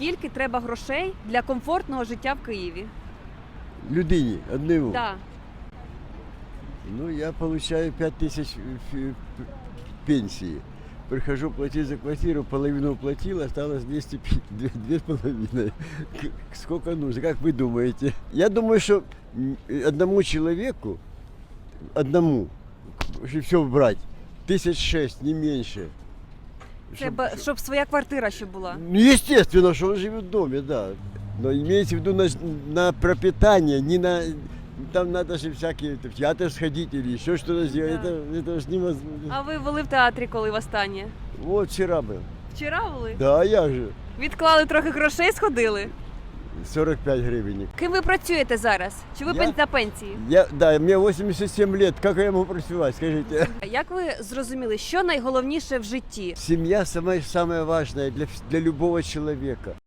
Скільки треба грошей для комфортного життя в Києві? Людині одному. Да. Ну, я получаю 5 тысяч фи- п- пенсии. Прихожу платить за квартиру, половину уплатил, осталось 200, пи- две, две с половиной. К- Сколько нужно, как вы думаете? Я думаю, что м, одному человеку, одному, если все брать, тысяч шесть, не меньше. Це Чтоб- б- щоб своя квартира ще була. Ну, естественно, что он живет в доме, да. Но имейте в виду на, на пропитание, не на... Там надо же всякие в театр сходить или еще что-то сделать. Да. Это, это же невозможно. А ви були в театрі коли востаннє? Вот вчера был. Вчора були? Да, а я же. Відклали трохи грошей, сходили. 45 гривен. Ким ви працюєте зараз? Чи ви Я? на пенсії? Я, да, мне 87 лет. Как я могу працевать, скажите? Як ви зрозуміли, що найголовніше в житті? Семья самое, самое важное для, вс- для любого человека.